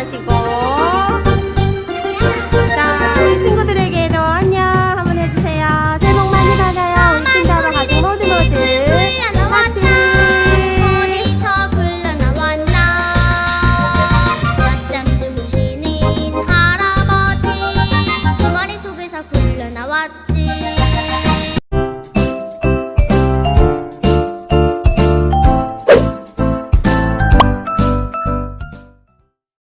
하시고. 자 우리 친구들에게도 안녕 한번 해주세요. 새해 복 많이 받아요. 우리 친구하러 가족 모두 모두. 파티 어디서 굴러나왔나 낮잠 주무시는 할아버지 주머니 속에서 굴러나왔지